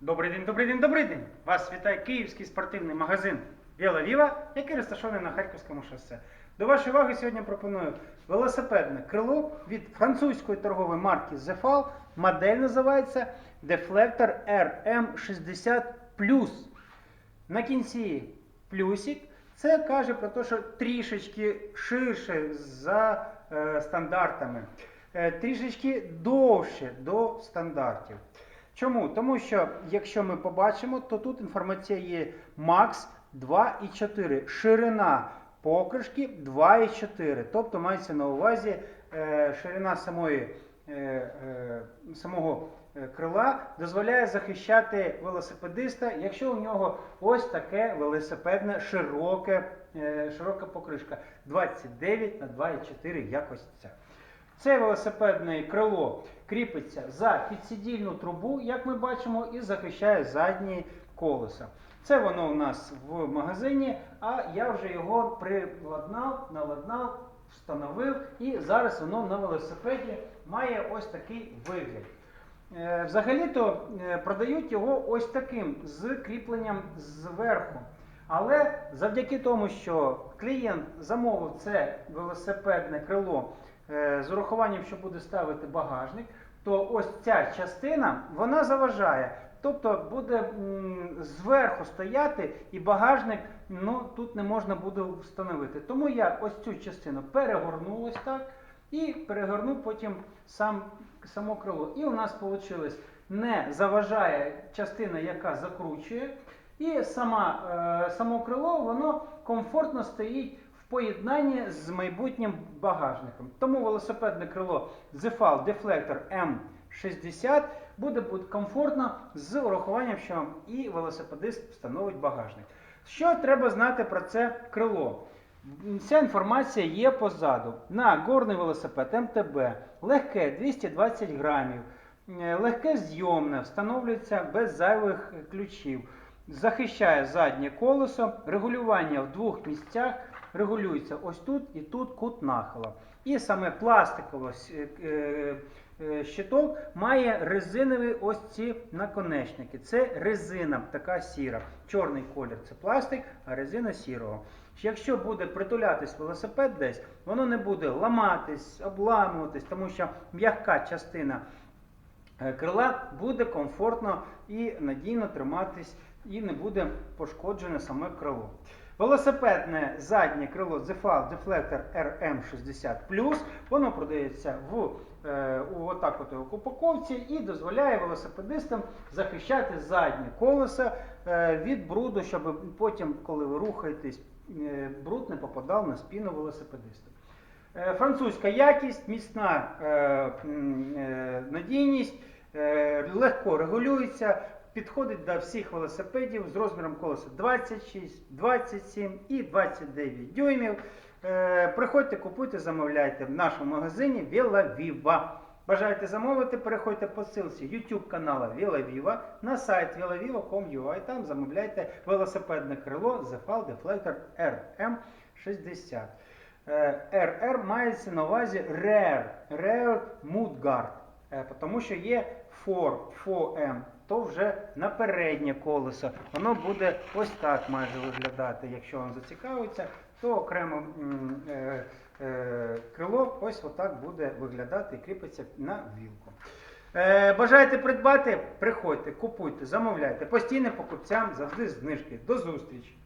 Добрий день, добрий день, добрий день! Вас вітає київський спортивний магазин Віла Віва, який розташований на Харківському шосе. До вашої уваги сьогодні пропоную велосипедне крило від французької торгової марки Zefal. Модель називається Deflector RM60 На кінці плюсик. Це каже про те, що трішечки ширше за е, стандартами, е, трішечки довше до стандартів. Чому? Тому що, якщо ми побачимо, то тут інформація є Max 2,4. Ширина покришки 2,4. Тобто мається на увазі е, ширина самої, е, е, самого е, крила дозволяє захищати велосипедиста, якщо у нього ось таке велосипедне широке, е, широка покришка 29 на 2,4 якось ця. Це велосипедне крило кріпиться за підсидільну трубу, як ми бачимо, і захищає задні колеса. Це воно у нас в магазині, а я вже його приладнав, наладнав, встановив, і зараз воно на велосипеді має ось такий вигляд. Е, Взагалі-то е, продають його ось таким з кріпленням зверху. Але завдяки тому, що клієнт замовив це велосипедне крило з урахуванням, що буде ставити багажник, то ось ця частина вона заважає. Тобто буде зверху стояти і багажник ну, тут не можна буде встановити. Тому я ось цю частину перегорнув ось так і перегорнув потім сам, само крило. І у нас вийшло не заважає частина, яка закручує, і сама, е, само крило воно комфортно стоїть в поєднанні з майбутнім багажником. Тому велосипедне крило Zefal Deflector M60 буде комфортно з урахуванням, що і велосипедист встановить багажник. Що треба знати про це крило? Ця інформація є позаду. На горний велосипед МТБ, легке 220 грамів, е, легке зйомне, встановлюється без зайвих ключів, захищає заднє колесо, регулювання в двох місцях, регулюється ось тут і тут кут нахила. І саме пластиковий е, е, е, щиток має резинові ось ці наконечники. Це резина, така сіра. Чорний колір це пластик, а резина сірого. Якщо буде притулятись велосипед десь, воно не буде ламатись, обламуватись, тому що м'яка частина крила буде комфортно і надійно триматись, і не буде пошкоджене саме крило. Велосипедне заднє крило Zefal Deflector RM60 воно продається в е, у отак от упаковці і дозволяє велосипедистам захищати заднє колесо е, від бруду, щоб потім, коли ви рухаєтесь, е, бруд не попадав на спину велосипедиста. Французька якість, міцна надійність, легко регулюється, підходить до всіх велосипедів з розміром колеса 26, 27 і 29 дюймів. Е, Приходьте, купуйте, замовляйте в нашому магазині Віла Віва. Бажаєте замовити, переходьте по ссылці YouTube канала Вілавіва на сайт vilaviva.com.ua. Там замовляйте велосипедне крило Zefal Deflector RM60. Е, RR мається на увазі Rare, Rare Mudguard, е, тому що є 4, 4M, то вже на переднє колесо. Воно буде ось так майже виглядати. Якщо вам зацікавиться, то окремо е, е, крило ось отак буде виглядати і кріпиться на вілку. Е, бажаєте придбати? Приходьте, купуйте, замовляйте. Постійним покупцям завжди знижки. До зустрічі!